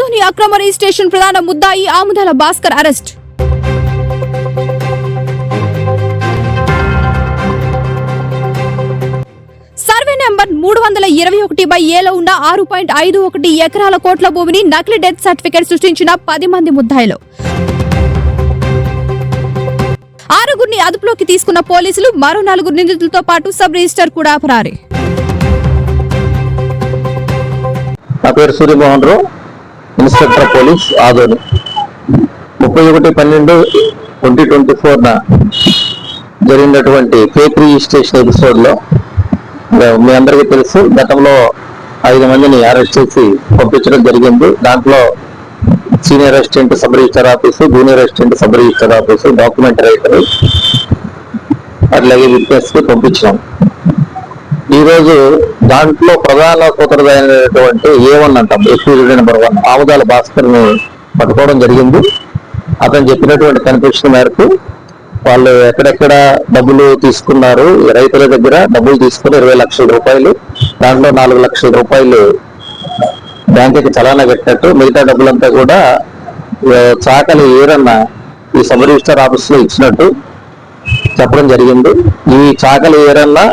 ఆధోని అక్రమ రిజిస్ట్రేషన్ ప్రధాన ముద్దాయి Amudala Bhaskar arrest. Survey number మూడు వందల ఇరవై ఒకటి బై ఏలో ఉన్న ఆరు పాయింట్ ఐదు ఒకటి ఎకరాల కోట్ల భూమిని నకిలీ డెత్ సర్టిఫికేట్ సృష్టించిన పది మంది ముద్దాయిలు. ఆరుగురిని అదుపులోకి తీసుకున్న పోలీసులు మరో నలుగురు నిందితులతో పాటు సబ్ రిజిస్టర్ కూడా పరారి నా పేరు సూర్యమోహన్ రావు. Inspector police Adoni. ముప్పై ఒకటి పన్నెండు ట్వంటీ ట్వంటీ ఫోర్న జరిగినటువంటి ఫేక్ స్టేషన్ ఎపిసోడ్లో మీ అందరికీ తెలుసు గతంలో ఐదు మందిని అరెస్ట్ చేసి పంపించడం జరిగింది. దాంట్లో senior assistant sub register office junior assistant sub register office document writer అట్లాగే విట్నెస్కి పంపించాం. ఈరోజు దాంట్లో ప్రధాన సూత్రధారైనటువంటి ఏ వన్ అంటాం. ఎక్స్క్యూజ్ నెంబర్ వన్ ఆముదాల భాస్కర్ని పట్టుకోవడం జరిగింది. అతను చెప్పినటువంటి కనిపించిన మేరకు వాళ్ళు ఎక్కడెక్కడ డబ్బులు తీసుకున్నారు రైతుల దగ్గర డబ్బులు తీసుకుని ఇరవై లక్షల రూపాయలు దాంట్లో నాలుగు లక్షల రూపాయలు బ్యాంకుకి చలానా పెట్టినట్టు మిగతా డబ్బులంతా కూడా చాకలి ఏరన్న ఈ సబ్ రిజిస్టర్ ఆఫీస్లో ఇచ్చినట్టు చెప్పడం జరిగింది. ఈ చాకలి ఏరన్నా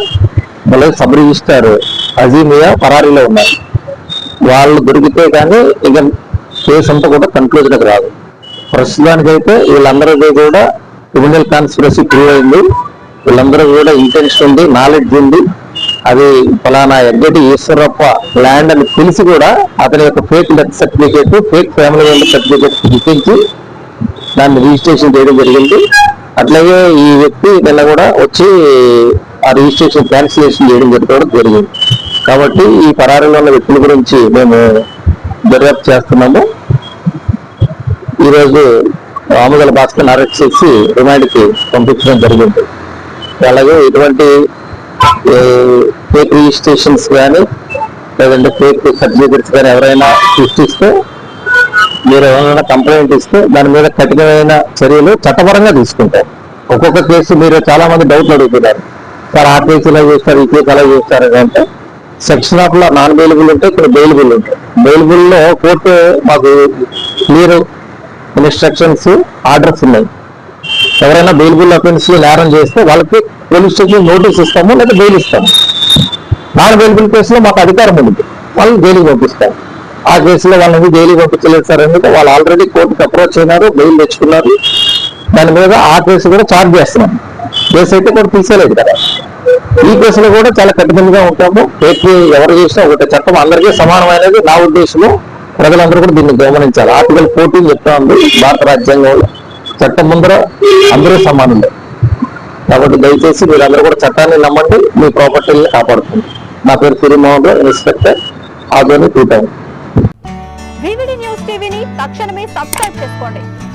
మళ్ళీ సబ్ అజీమియా పరారీలో ఉన్నారు. వాళ్ళు దొరికితే కానీ ఇక కేసు అంతా కూడా కంక్లూజన్కి రాదు. ప్రస్తుతానికైతే వీళ్ళందరికీ కూడా క్రిమినల్ కాన్స్పిరసీ ప్రూవ్ అయింది. వీళ్ళందరూ కూడా ఇంటెన్షన్ ఉంది నాలెడ్జ్ ఉంది. అది ఫలానా ఎగ్గటి ఈశ్వరప్ప ల్యాండ్ అని తెలిసి కూడా అతని యొక్క fake death certificate fake family member certificate చూపించి దాన్ని రిజిస్ట్రేషన్ చేయడం జరిగింది. అట్లాగే ఈ వ్యక్తి నిన్న కూడా వచ్చి ఆ రిజిస్ట్రేషన్ క్యాన్సిలేషన్ చేయడం జరగడం జరిగింది. కాబట్టి ఈ పరారీలో ఉన్న వ్యక్తుల గురించి మేము దర్యాప్తు చేస్తున్నాము. ఈరోజు ఆముదల భాస్కర్ అరెస్ట్ చేసి రిమాండ్కి పంపించడం జరిగింది. అలాగే ఇటువంటి ఫేక్ రిజిస్ట్రేషన్స్ కానీ లేదంటే ఫేక్ సర్టిఫికెట్స్ కానీ ఎవరైనా సృష్టిస్తే మీరు ఏమైనా కంప్లైంట్ ఇస్తే దాని మీద కఠినమైన చర్యలు చట్టపరంగా తీసుకుంటారు. ఒక్కొక్క కేసు మీరు చాలా మంది డౌట్లు అడుగుతున్నారు. సార్ ఆ కేసు ఇలా చేస్తారు ఈ కేసు అలా చేస్తారు అంటే సెక్షన్ ఆఫ్లో నాన్ బెయిలబుల్ ఉంటే ఇక్కడ బెయిలబుల్ ఉంటాయి బెయిలబుల్లో కోర్టు మాకు క్లియర్ ఇన్స్ట్రక్షన్స్ ఆర్డర్స్ ఉన్నాయి. ఎవరైనా బెయిల్బుల్ అఫెన్స్ నేరం చేస్తే వాళ్ళకి పోలీస్ స్టేషన్ నోటీస్ ఇస్తాము లేదా బెయిల్ ఇస్తాము. నాన్ బెయిల్బుల్ కేసులో మాకు అధికారం ఉంది. వాళ్ళు జైలుకి పంపిస్తారు ఆ కేసులో వాళ్ళని జైలుకి పంపించలేదు సార్ ఎందుకంటే వాళ్ళు ఆల్రెడీ కోర్టుకి అప్రోచ్ అయినారు బెయిల్ తెచ్చుకున్నారు. దాని మీద ఆ కేసు కూడా చార్జ్ చేస్తున్నాం. కేసు అయితే కూడా తీసేలేదు కదా. ఈ కేసులో కూడా చాలా కఠినంగా ఉంటాము. కేసు ఎవరు చేసినా ఒకటే చట్టం. అందరికీ సమానమైనది. నా ఉద్దేశంలో ప్రజలందరూ కూడా దీన్ని గమనించాలి. ఆర్టికల్ ఫోర్టీన్ చెప్తా ఉంది. భారత రాజ్యాంగంలో చట్టం ముందర అందరూ సమానులే. కాబట్టి దయచేసి మీరందరూ కూడా చట్టాన్ని నమ్మండి. మీ ప్రాపర్టీని కాపాడుతుంది నా పేరు Sirimohan Rao inspector Adoni two time news టీవీని తక్షణమే సబ్స్క్రైబ్ చేసుకోండి.